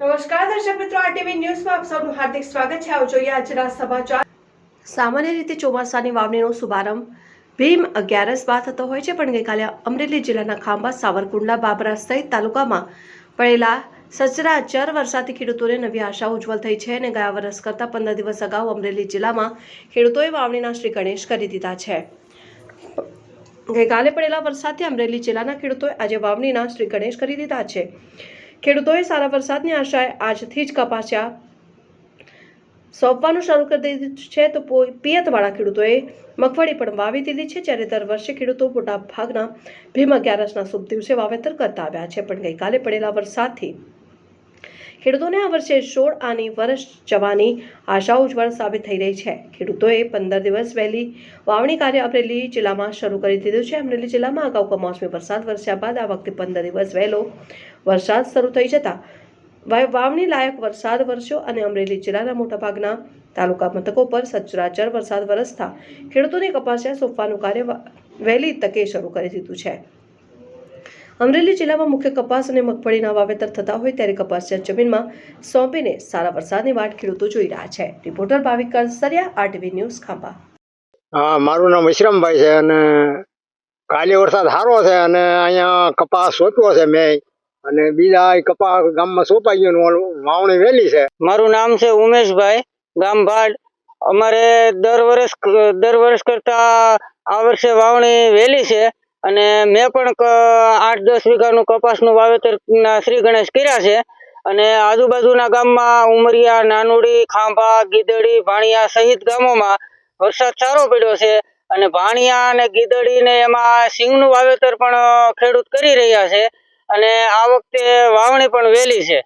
નમસ્કાર દર્શક મિત્રો આરટીવી ન્યૂઝમાં આપ સૌનું હાર્દિક સ્વાગત છે. આવો જોઈએ આજના સમાચાર. સામાન્ય રીતે ચોમાસાની વાવણીનો શુભારંભ ભીમ અગિયારસ બાદ થતો હોય છે, પણ ગઈકાલે અમરેલી જિલ્લાના ખાંભા, સાવરકુંડલા, બાબરા સહિત તાલુકામાં પડેલા સચરાચર વરસાદથી ખેડૂતોને નવી આશા ઉજ્જવલ થઈ છે અને ગયા વર્ષ કરતાં પંદર દિવસ અગાઉ અમરેલી જિલ્લામાં ખેડૂતોએ વાવણીના શ્રી ગણેશ કરી દીધા છે. ગઈકાલે પડેલા વરસાદથી અમરેલી જિલ્લાના ખેડૂતોએ આજે વાવણીના શ્રી ગણેશ કરી દીધા છે. ખેડૂતોએ સારા વરસાદની આશાએ આજથી જ કપાસ્યા. સોંપવાનું શરૂ કરી દીધું છે તો પિયતવાળા ખેડૂતોએ મગફળી પણ વાવી દીધી છે, જ્યારે દર વર્ષે ખેડૂતો મોટા ભાગના ભીમ અગિયારસના શુભ દિવસે વાવેતર કરતા આવ્યા છે, પણ ગઈકાલે પડેલા વરસાદથી ખેડૂતોને આ વર્ષે સોળ આની વર્ષ જવાની આશા ઉજ્જવળ સાબિત થઈ રહી છે. ખેડૂતોએ પંદર દિવસ વહેલી વાવણી કાર્ય અમરેલી જિલ્લામાં શરૂ કરી દીધું છે. અમરેલી જિલ્લામાં અગાઉ કમોસમી વરસાદ વરસ્યા બાદ આ વખતે પંદર દિવસ વહેલો વરસાદ શરૂ થઈ જતા વાવણી લાયક વરસાદ વરસ્યો અને અમરેલી જિલ્લાના મોટાભાગના તાલુકા મથકો પર સચરાચર વરસાદ વરસતા ખેડૂતોને કપાસિયા સોંપવાનું કાર્ય વહેલી તકે શરૂ કરી દીધું છે. અમરેલી જિલ્લામાં મુખ્ય કપાસ અને મગફળીના વાવેતર થતા હોય ત્યારે કપાસિયા જમીનમાં સોંપીને સારા વરસાદની વાટ ખેડૂતો જોઈ રહ્યા છે. Reporter Bhavik Karsariya RTV news Khambha. હા મારું નામ વિશ્રામભાઈ છે અને કાલે વરસાદ સારો છે અને અહીંયા કપાસ સોંપ્યો છે મેં. અને બીજા કપાસ ગામમાં સોંપાઈ ગયો વાવણી વહેલી છે. મારું નામ છે ઉમેશભાઈ ગામ ભાડ અમારે દર વર્ષ દર વર્ષ કરતા આ વર્ષે વાવણી વહેલી છે. અને મેં પણ આઠ દસ વીઘાનું કપાસનું વાવેતર શ્રી ગણેશ કર્યા છે. અને આજુબાજુના ગામમાં ઉમરિયા, નાનુડી, ખાંભા, ગીદડી, ભાણિયા સહિત ગામોમાં વરસાદ સારો પડ્યો છે. અને ભાણિયા અને ગીદડી ને એમાં સિંગનું વાવેતર પણ ખેડૂત કરી રહ્યા છે. અને આ વખતે વાવણી પણ વહેલી છે.